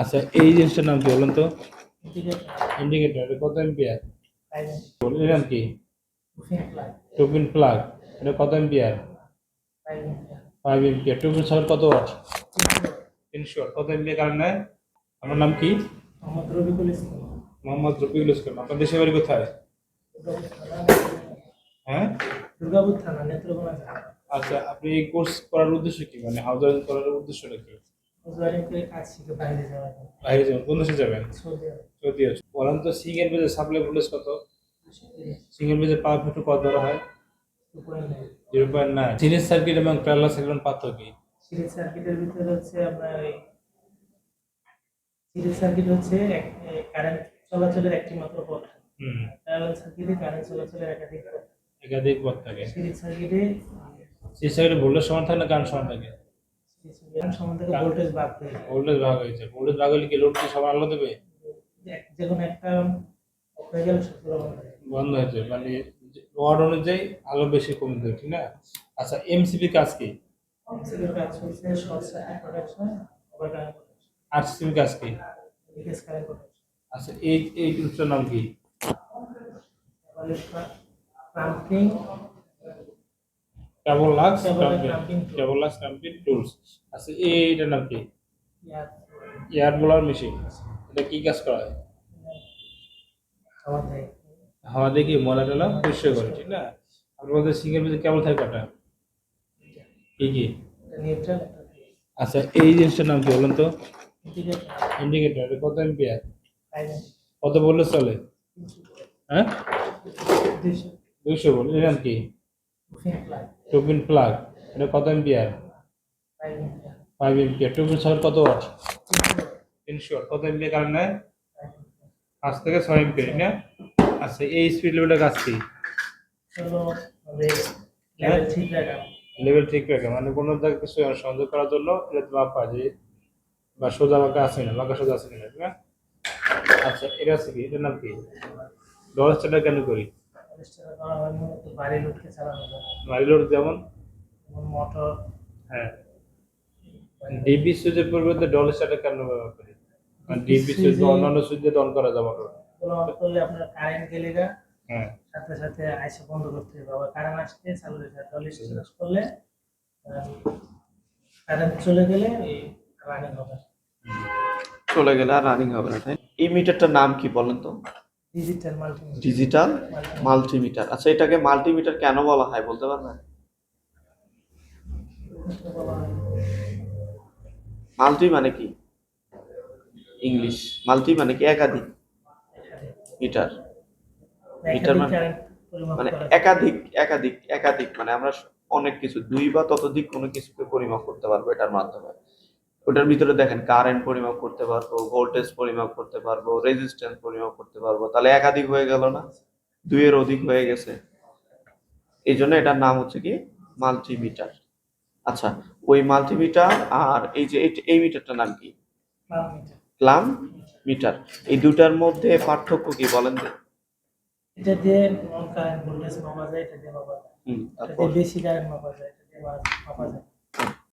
আচ্ছা এই জিনিসটার নাম কি বলুন তো? ইন্ডিকেটর কত এম্পিয়ার এর? নাম কি? টুপিন প্লাগ এটা কত ampere five ampere two pin sir কত ওয়াট তিনশো কত এম্পিয়ার কারেন্ট নেয়? আমার নাম কি? মোহাম্মদ রফিকুল ইসলাম। আপনার দেশের বাড়ি কোথায়? হ্যাঁ? দুর্গাপুর থানা নেত্রকোনা আচ্ছা আপনি এই কোর্স করার উদ্দেশ্য কি? মানে হাউস করার উদ্দেশ্যটা কি? বাইরে যাওয়ার জন্য বাইরে যাবেন কোন দেশে যাবেন? Saudi Arab. বলেন তো সিঙ্গেল বেজে সাপ্লাই ভোল্টেজ কত? সিঙ্গেল বেজে পাওয়ার কত ধরা হয়? Zero point nine. Series circuit এবং প্যারালাল সার্কিট পার্থক্য কি? সিরিজ সার্কিটের ভিতরে হচ্ছে আপনার সিরিজ সার্কিট হচ্ছে কারেন্ট চলাচলের একটি মাত্র পথ। হুম। প্যারালাল সার্কিটে কারেন্ট চলাচলের একাধিক একাধিক পথ থাকে। সিরিজ সার্কিটে সিরিজ সার্কিটে ভোল্টেজ সমান থাকে না কারেন্ট সমান থাকে? ভোল্টেজ ভাগ হয়েছে। ভোল্টেজ ভাগ হলে কি লোড কি সমান আলো দেবে? যে- কোনো একটা বন্ধ হয়ে হয়েছে মানে ওয়ার্ড অনুযায়ী আলো বেশি কমে দেবে ঠিক না? আচ্ছা এমসিবি কাজ কি? প্রোটেকশন আরসিবি কাজ কি? আচ্ছা এই এই টুলসটার নাম কি? Cable lugs cable lugs crimping tools আচ্ছা এইটার নাম কি? ইয়ার ব্লোয়ার মেশিন এটা কি কাজ করা হয়? হাওয়া দেয়। দিয়ে কি ময়লা টলা পরিষ্কার করে? ঠিক না? মধ্যে সিঙ্গেল পেজে কেবল থাকে কটা? কি কি? আচ্ছা এই জিনিসটার নাম কি বলুন তো? ইন্ডিকেটর কত এম্পিয়ার কত বললে চলে? হ্যাঁ? দুইশো। দুইশো বল এর নাম কি? টুপিন প্লাগ এটা কত ampere five ampere two pin sir কত ওয়াট তিনশো কত এম্পিয়ার কারেন্ট নেয়? পাঁচ থেকে ছয় এম্পিয়ার না? আচ্ছা এই স্পিড লেভেলের কাজ কি? লেভেল ঠিক লেভেল ঠিক রাখে। মানে কোনো কিছু সংযোগ করার জন্য এটা মাপা যে বা সোজা বাঁকা আছে না বাঁকা সোজা আছে না আচ্ছা এটা আছে কি? এটার নাম কি? স্টার্টার কেন করি? চেষ্টা করা হয় মূলত বাড়ি লোডকে চালানো যায় মারিলোর যেমন? যেমন মোটর। হ্যাঁ। ডিবি সুইচের পরিবর্তে ডলার স্টার্টার কেন ব্যবহার করি? মানে ডিবি সুইচ অন্যান্য সুইচ দিয়ে অন করা যায় মোটর অন করলে আপনার কারেন্ট গেলে গা হ্যাঁ। সাথে সাথে আইসে বন্ধ করতে হবে। আবার কারেন্ট আসতে চালু ডলি করলে কারেন্ট চলে গেলে এই রানিং হবে। চলে গেলে আর রানিং হবে না তাই এই মিটারটার নাম কি বলেন তো? ডিজিটাল মাল্টিমিটার ডিজিটাল মাল্টিমিটার আচ্ছা এটাকে মাল্টিমিটার কেন বলা হয়? বলতে পারবেন? মাল্টি মানে কি? ইংলিশ মাল্টি মানে কি? একাধিক মিটার মিটার মানে- মানে একাধিক একাধিক একাধিক। মানে আমরা অনেক কিছু দুই বা ততোধিক কোনো কিছুকে পরিমাপ করতে পারব এটার মাধ্যমে। ওটার ভিতরে দেখেন কারেন্ট পরিমাপ করতে পারব ভোল্টেজ পরিমাপ করতে পারব রেজিস্ট্যান্স পরিমাপ করতে পারব। তাহলে একাধিক হয়ে গেল না? দুইয়ের অধিক হয়ে গেছে। এই জন্য এটার নাম হচ্ছে কি? মাল্টিমিটার আচ্ছা ওই মাল্টিমিটার আর এই যে এই- মিটারটার নাম কি? ক্লাম মিটার এই দুটার মধ্যে পার্থক্য কি বলেন তো? এটা দিয়ে কারেন্ট ভোল্টেজ মাপা যায় এটা দিয়ে মাপা যায়। হুম এটা তারপর? বেশি কারেন্ট মাপা যায় এটা দিয়ে মাপা যায়।